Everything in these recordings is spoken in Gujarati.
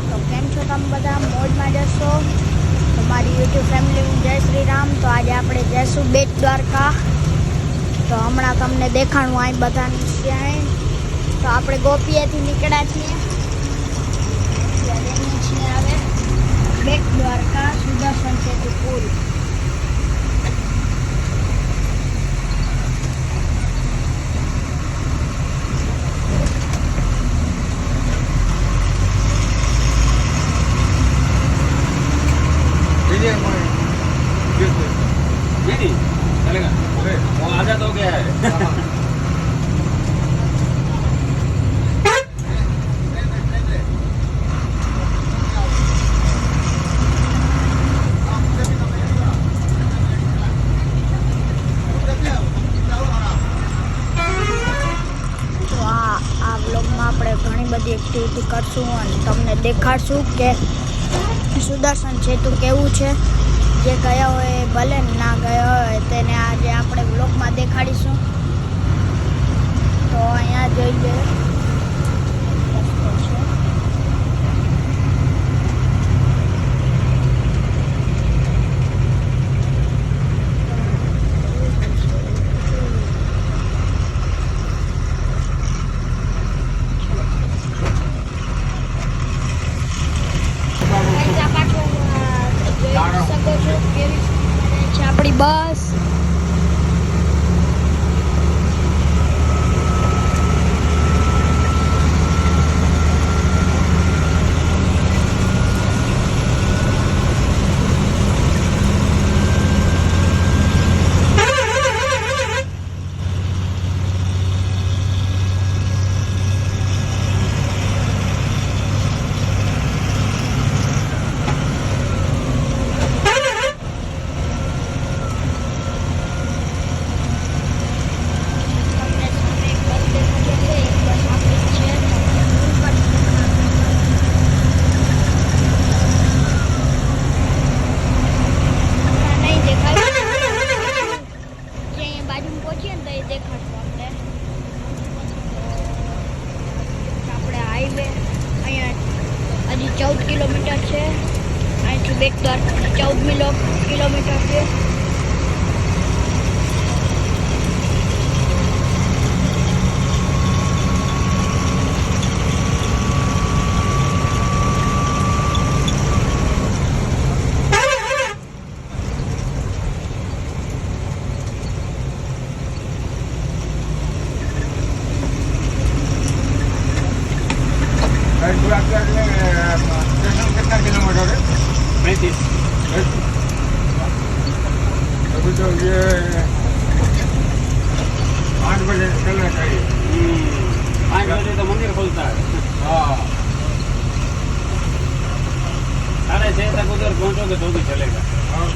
તો કેમ છો તમે બધા? મોજમાં જશો? તમારી યુટ્યુબ ફેમિલી જય શ્રી રામ. તો આજે આપણે જઈશું બેટ દ્વારકા. તો હમણાં તમને દેખાણું અહીં બધાની છે તો આપણે ગોપીએથી નીકળ્યા છીએ. છીએ આવે બેટ દ્વારકા સુદર્શન સેતુ પુલ. दीदी चलेगा वो आधा तो गया है તો આ આ વ્લોગમાં આપણે ઘણી બધી એક્ટિવિટી કરશું અને તમને દેખાડશું કે સુદર્શન સેતુ કેવું છે જે ગયા હોય એ ભલે ને અહીંયા જોઈએ રસ્તો છે ગાઈઝ, આ પાછળ, અ, જોઈ શકો છો કેવી છે આપણી બસ ચૌદ કિલોમીટર છે. અહીંથી બેટ દ્વારકા ચૌદ કિલોમીટર છે. કિલોમીટર પૈંત્રીસ અભી જે પાંચ બજે પહેલાં કરીએ પાંચ બજે તો મંદિર ખોલતા હા. સાડા છ તક ઉધર પહોંચો કે ધોબી ચલેગા. હા.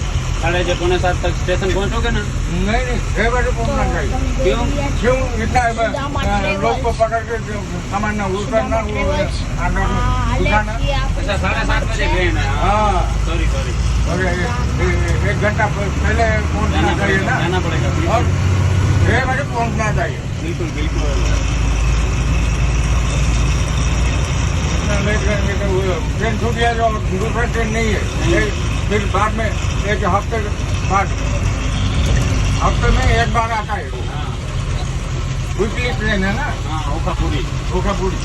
साढ़े छः पौने सात तक स्टेशन पहुँचोगे ना नहीं नहीं छह बजे पहुँचना चाहिए क्यों? क्यों इतना। लोग को पकड़ के सामान ना उतरना वो उठाना अच्छा साढ़े सात बजे ट्रेन है हाँ सॉरी सॉरी एक घंटा पहले पहुँचना चाहिए ना जाना पड़ेगा और छह बजे पहुँचना चाहिए बिल्कुल बिल्कुल लेट करेंगे तो ट्रेन छूट गया जो दूसरा ट्रेन नहीं है फिर बाद में एक हफ्ते बाद हफ्ते में एक बार आता है वो हाँ वीकली ट्रेन है ना हाँ ओखा पूरी ओखापुरी